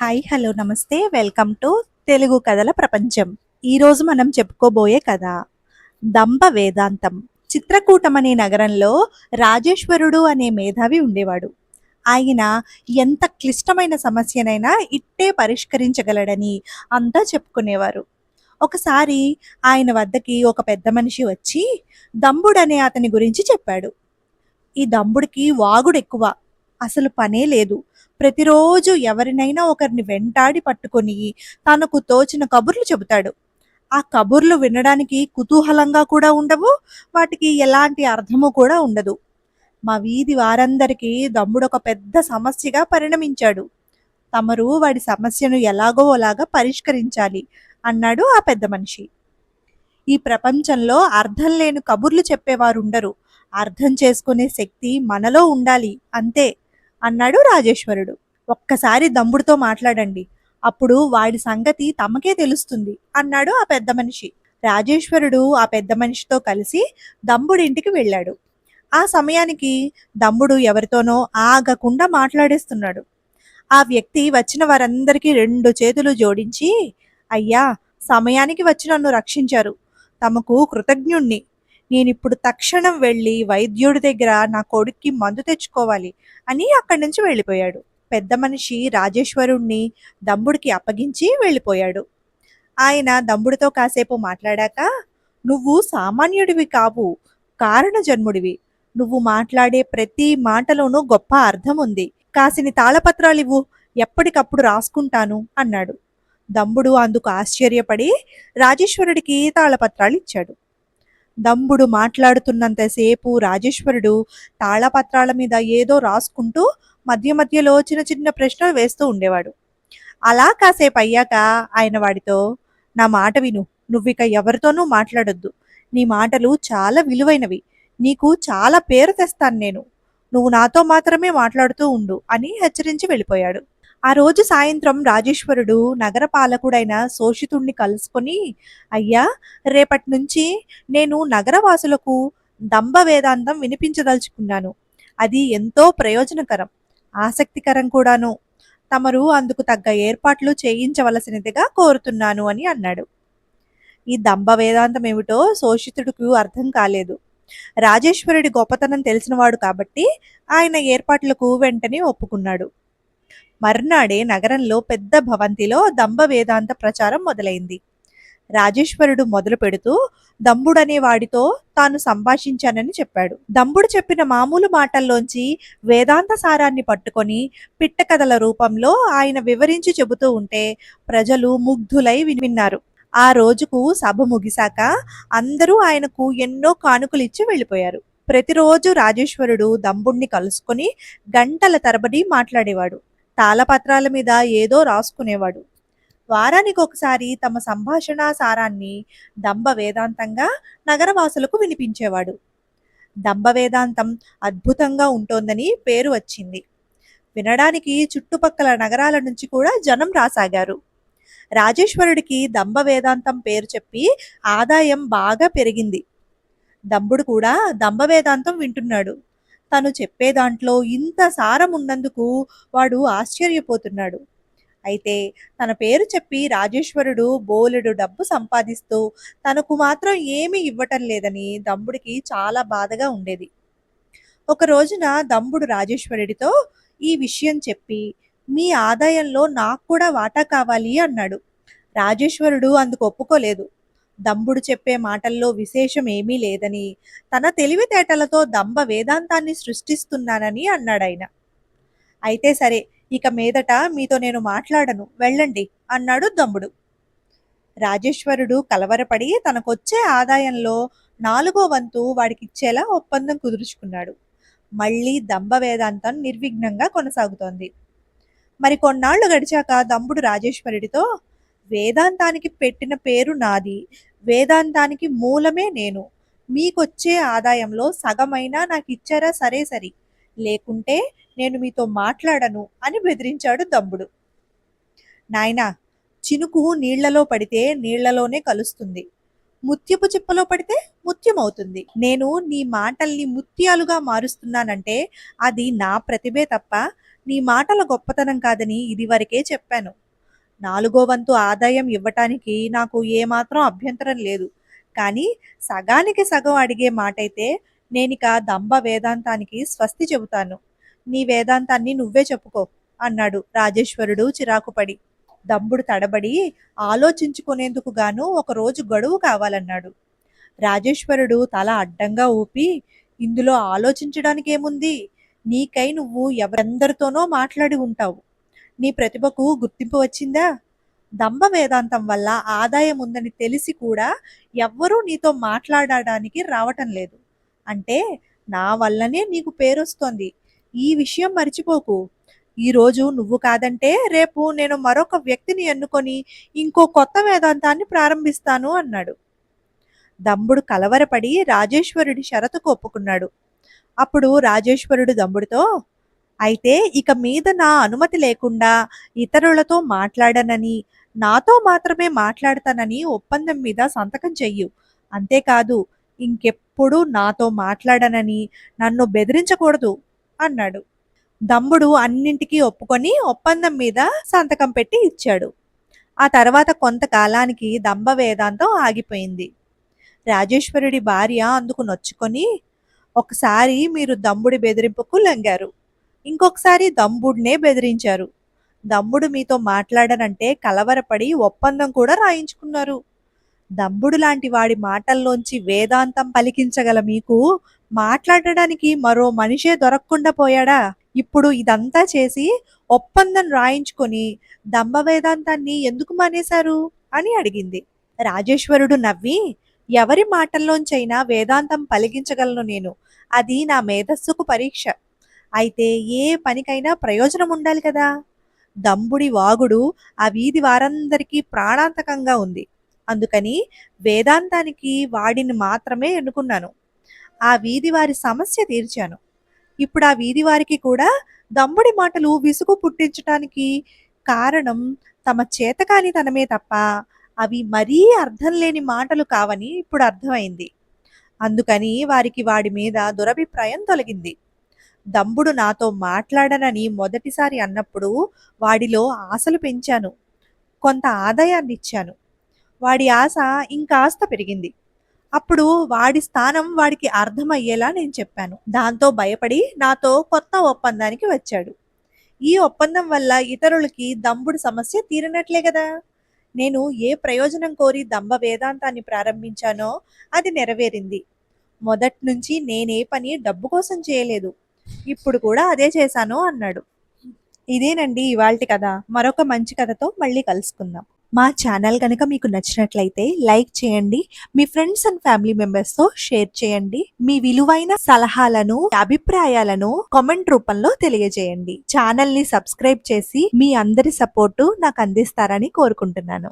Hi hello నమస్తే. Welcome to Telugu కథల ప్రపంచం. ఈరోజు మనం చెప్పుకోబోయే కథ దంభ వేదాంతం. చిత్రకూటం అనే నగరంలో రాజేశ్వరుడు అనే మేధావి ఉండేవాడు. ఆయన ఎంత క్లిష్టమైన సమస్యనైనా ఇట్టే పరిష్కరించగలడని అంతా చెప్పుకునేవారు. ఒకసారి ఆయన వద్దకి ఒక పెద్ద మనిషి వచ్చి దంబుడనే అతని గురించి చెప్పాడు. ఈ దంబుడికి వాగుడు ఎక్కువ అసలు పనే లేదు. ప్రతిరోజు ఎవరినైనా ఒకరిని వెంటాడి పట్టుకొని తనకు తోచిన కబుర్లు చెబుతాడు. ఆ కబుర్లు వినడానికి కుతూహలంగా కూడా ఉండవు వాటికి ఎలాంటి అర్థము కూడా ఉండదు. మా వీధి వారందరికీ దమ్ముడు ఒక పెద్ద సమస్యగా పరిణమించాడు. తమరు వాడి సమస్యను ఎలాగో అలాగా పరిష్కరించాలి అన్నాడు ఆ పెద్ద మనిషి. ఈ ప్రపంచంలో అర్థం లేని కబుర్లు చెప్పేవారు ఉండరు అర్థం చేసుకునే శక్తి మనలో ఉండాలి అంతే. అన్నాడు రాజేశ్వరుడు. ఒక్కసారి దమ్ముడితో మాట్లాడండి. అప్పుడు వాడి సంగతి తమకే తెలుస్తుంది అన్నాడు ఆ పెద్ద మనిషి. రాజేశ్వరుడు ఆ పెద్ద మనిషితో కలిసి దమ్ముడింటికి వెళ్ళాడు. ఆ సమయానికి దమ్ముడు ఎవరితోనో ఆగకుండా మాట్లాడేస్తున్నాడు. ఆ వ్యక్తి వచ్చిన వారందరికీ రెండు చేతులు జోడించి అయ్యా సమయానికి వచ్చి నన్ను రక్షించారు. తమకు కృతజ్ఞుణ్ణి. నేను ఇప్పుడు తక్షణం వెళ్ళి వైద్యుడి దగ్గర నా కొడుక్కి మందు తెచ్చుకోవాలి అని అక్కడి నుంచి వెళ్ళిపోయాడు. పెద్ద మనిషి రాజేశ్వరుణ్ణి దమ్ముడికి అప్పగించి వెళ్ళిపోయాడు. ఆయన దమ్ముడితో కాసేపు మాట్లాడాక నువ్వు సామాన్యుడివి కావు కారణ జన్ముడివి నువ్వు మాట్లాడే ప్రతి మాటలోనూ గొప్ప అర్థం ఉంది. కాసిని తాళపత్రాలు ఇవ్వు ఎప్పటికప్పుడు రాసుకుంటాను అన్నాడు. దమ్ముడు అందుకు ఆశ్చర్యపడి రాజేశ్వరుడికి తాళపత్రాలు ఇచ్చాడు. దంబుడు మాట్లాడుతున్నంతసేపు రాజేశ్వరుడు తాళపత్రాల మీద ఏదో రాసుకుంటూ మధ్య మధ్యలో చిన్న చిన్న ప్రశ్నలు వేస్తూ ఉండేవాడు. అలా కాసేపు అయ్యాక ఆయన వాడితో నా మాట విను. నువ్విక ఎవరితోనూ మాట్లాడొద్దు. నీ మాటలు చాలా విలువైనవి. నీకు చాలా పేరు తెస్తాను నేను. నువ్వు నాతో మాత్రమే మాట్లాడుతూ ఉండు అని హెచ్చరించి వెళ్ళిపోయాడు. ఆ రోజు సాయంత్రం రాజేశ్వరుడు నగర పాలకుడైన శోషితుణ్ణి కలుసుకొని అయ్యా రేపటి నుంచి నేను నగరవాసులకు దంభ వేదాంతం వినిపించదలుచుకున్నాను. అది ఎంతో ప్రయోజనకరం ఆసక్తికరం కూడాను. తమరు అందుకు తగ్గ ఏర్పాట్లు చేయించవలసినదిగా కోరుతున్నాను అని అన్నాడు. ఈ దంభ వేదాంతం ఏమిటో శోషితుడికి అర్థం కాలేదు. రాజేశ్వరుడి గొప్పతనం తెలిసినవాడు కాబట్టి ఆయన ఏర్పాట్లకు వెంటనే ఒప్పుకున్నాడు. మర్నాడే నగరంలో పెద్ద భవంతిలో దంభ వేదాంత ప్రచారం మొదలైంది. రాజేశ్వరుడు మొదలు పెడుతూ దంబుడనే వాడితో తాను సంభాషించానని చెప్పాడు. దంబుడు చెప్పిన మామూలు మాటల్లోంచి వేదాంత సారాన్ని పట్టుకొని పిట్టకథల రూపంలో ఆయన వివరించి చెబుతూ ఉంటే ప్రజలు ముగ్ధులై విన్నారు. ఆ రోజుకు సభ ముగిశాక అందరూ ఆయనకు ఎన్నో కానుకలు ఇచ్చి వెళ్ళిపోయారు. ప్రతిరోజు రాజేశ్వరుడు దంబుణ్ణి కలుసుకొని గంటల తరబడి మాట్లాడేవాడు. తాళపత్రాల మీద ఏదో రాసుకునేవాడు. వారానికి ఒకసారి తమ సంభాషణ సారాన్ని దంభ వేదాంతంగా నగరవాసులకు వినిపించేవాడు. దంభ వేదాంతం అద్భుతంగా ఉంటోందని పేరు వచ్చింది. వినడానికి చుట్టుపక్కల నగరాల నుంచి కూడా జనం రాసాగారు. రాజేశ్వరుడికి దంభ వేదాంతం పేరు చెప్పి ఆదాయం బాగా పెరిగింది. దంబుడు కూడా దంభ వేదాంతం వింటున్నాడు. తను చెప్పే దాంట్లో ఇంత సారం ఉన్నందుకు వాడు ఆశ్చర్యపోతున్నాడు. అయితే తన పేరు చెప్పి రాజేశ్వరుడు బోలెడు డబ్బు సంపాదిస్తూ తనకు మాత్రం ఏమీ ఇవ్వటం లేదని దంబుడికి చాలా బాధగా ఉండేది. ఒక రోజున దంబుడు రాజేశ్వరుడితో ఈ విషయం చెప్పి మీ ఆదాయంలో నాకు కూడా వాటా కావాలి అన్నాడు. రాజేశ్వరుడు అందుకు ఒప్పుకోలేదు. దంబుడు చెప్పే మాటల్లో విశేషం ఏమీ లేదని తన తెలివితేటలతో దంబ వేదాంతాన్ని సృష్టిస్తున్నానని అన్నాడాయన. అయితే సరే ఇక మీదట మీతో నేను మాట్లాడను వెళ్ళండి అన్నాడు దంబుడు. రాజేశ్వరుడు కలవరపడి తనకొచ్చే ఆదాయంలో నాలుగో వంతు వాడికిచ్చేలా ఒప్పందం కుదుర్చుకున్నాడు. మళ్ళీ దంభ వేదాంతం నిర్విఘ్నంగా కొనసాగుతోంది. మరి కొన్నాళ్ళు గడిచాక దంబుడు రాజేశ్వరుడితో వేదాంతానికి పెట్టిన పేరు నాది. వేదాంతానికి మూలమే నేను. మీకొచ్చే ఆదాయంలో సగమైనా నాకు ఇచ్చారా సరే సరి. లేకుంటే నేను మీతో మాట్లాడను అని బెదిరించాడు దమ్ముడు నాయనా చినుకు నీళ్ళలో పడితే నీళ్ళలోనే కలుస్తుంది. ముత్యపు చిప్పలో పడితే ముత్యం అవుతుంది నేను నీ మాటల్ని ముత్యాలుగా మారుస్తున్నానంటే అది నా ప్రతిభే తప్ప నీ మాటల గొప్పతనం కాదని ఇదివరకే చెప్పాను. నాలుగో వంతు ఆదాయం ఇవ్వటానికి నాకు ఏమాత్రం అభ్యంతరం లేదు. కానీ సగానికి సగం అడిగే మాటైతే నేనిక దంబ వేదాంతానికి స్వస్తి చెబుతాను. నీ వేదాంతాన్ని నువ్వే చెప్పుకో అన్నాడు రాజేశ్వరుడు చిరాకుపడి. దంబుడు తడబడి ఆలోచించుకునేందుకు గాను ఒక రోజు గడువు కావాలన్నాడు. రాజేశ్వరుడు తల అడ్డంగా ఊపి ఇందులో ఆలోచించడానికి ఏముంది నీకై నువ్వు ఎవరెందరితోనో మాట్లాడి ఉంటావు. నీ ప్రతిభకు గుర్తింపు వచ్చిందా? దంభ వేదాంతం వల్ల ఆదాయం ఉందని తెలిసి కూడా ఎవ్వరూ నీతో మాట్లాడడానికి రావటం లేదు. అంటే నా వల్లనే నీకు పేరొస్తోంది. ఈ విషయం మర్చిపోకు. ఈరోజు నువ్వు కాదంటే రేపు నేను మరొక వ్యక్తిని ఎన్నుకొని ఇంకో కొత్త వేదాంతాన్ని ప్రారంభిస్తాను అన్నాడు. దంబుడు కలవరపడి రాజేశ్వరుడి షరతుకు ఒప్పుకున్నాడు. అప్పుడు రాజేశ్వరుడు దంబుడితో అయితే ఇక మీద నా అనుమతి లేకుండా ఇతరులతో మాట్లాడనని నాతో మాత్రమే మాట్లాడతానని ఒప్పందం మీద సంతకం చెయ్యు. అంతేకాదు ఇంకెప్పుడు నాతో మాట్లాడనని నన్ను బెదిరించకూడదు అన్నాడు. దమ్ముడు అన్నింటికీ ఒప్పుకొని ఒప్పందం మీద సంతకం పెట్టి ఇచ్చాడు. ఆ తర్వాత కొంతకాలానికి దంభ వేదాంతం ఆగిపోయింది. రాజేశ్వరుడి భార్య అందుకు నొచ్చుకొని ఒకసారి మీరు దమ్ముడి బెదిరింపుకు లొంగారు. ఇంకొకసారి దమ్ముడినే బెదిరించారు. దమ్ముడు మీతో మాట్లాడనంటే కలవరపడి ఒప్పందం కూడా రాయించుకున్నారు. దమ్ముడు లాంటి వాడి మాటల్లోంచి వేదాంతం పలికించగల మీకు మాట్లాడడానికి మరో మనిషే దొరకకుండా పోయాడా? ఇప్పుడు ఇదంతా చేసి ఒప్పందం రాయించుకొని దంభ వేదాంతాన్ని ఎందుకు మానేశారు? అని అడిగింది. రాజేశ్వరుడు నవ్వి ఎవరి మాటల్లోంచైనా వేదాంతం పలికించగలను నేను. అది నా మేధస్సుకు పరీక్ష. అయితే ఏ పనికైనా ప్రయోజనం ఉండాలి కదా. దంబుడి వాగుడు ఆ వీధి వారందరికీ ప్రాణాంతకంగా ఉంది. అందుకని వేదాంతానికి వాడిని మాత్రమే ఎన్నుకున్నాను. ఆ వీధి వారి సమస్య తీర్చాను. ఇప్పుడు ఆ వీధి వారికి కూడా దమ్ముడి మాటలు విసుగు పుట్టించటానికి కారణం తమ చేతకానితనమే తప్ప అవి మరీ అర్థం లేని మాటలు కావని ఇప్పుడు అర్థమైంది. అందుకని వారికి వాడి మీద దురభిప్రాయం తొలగింది. దంబుడు నాతో మాట్లాడనని మొదటిసారి అన్నప్పుడు వాడిలో ఆశలు పెంచాను. కొంత ఆదాయాన్ని ఇచ్చాను వాడి ఆశ ఇంకాస్త పెరిగింది. అప్పుడు వాడి స్థానం వాడికి అర్థమయ్యేలా నేను చెప్పాను. దాంతో భయపడి నాతో కొత్త ఒప్పందానికి వచ్చాడు. ఈ ఒప్పందం వల్ల ఇతరులకి దంబుడు సమస్య తీరినట్లే కదా నేను ఏ ప్రయోజనం కోరి దంభ వేదాంతాన్ని ప్రారంభించానో అది నెరవేరింది. మొదటి నుంచి నేనే పని డబ్బు కోసం చేయలేదు. ఇప్పుడు కూడా అదే చేశాను అన్నాడు. ఇదేనండి ఇవాళ కథ. మరొక మంచి కథతో మళ్ళీ కలుసుకుందాం. మా ఛానల్ కనుక మీకు నచ్చినట్లయితే లైక్ చేయండి. మీ ఫ్రెండ్స్ అండ్ ఫ్యామిలీ మెంబర్స్తో షేర్ చేయండి. మీ విలువైన సలహాలను అభిప్రాయాలను కామెంట్ రూపంలో తెలియజేయండి. ఛానల్ని సబ్స్క్రైబ్ చేసి మీ అందరి సపోర్టు నాకు అందిస్తారని కోరుకుంటున్నాను.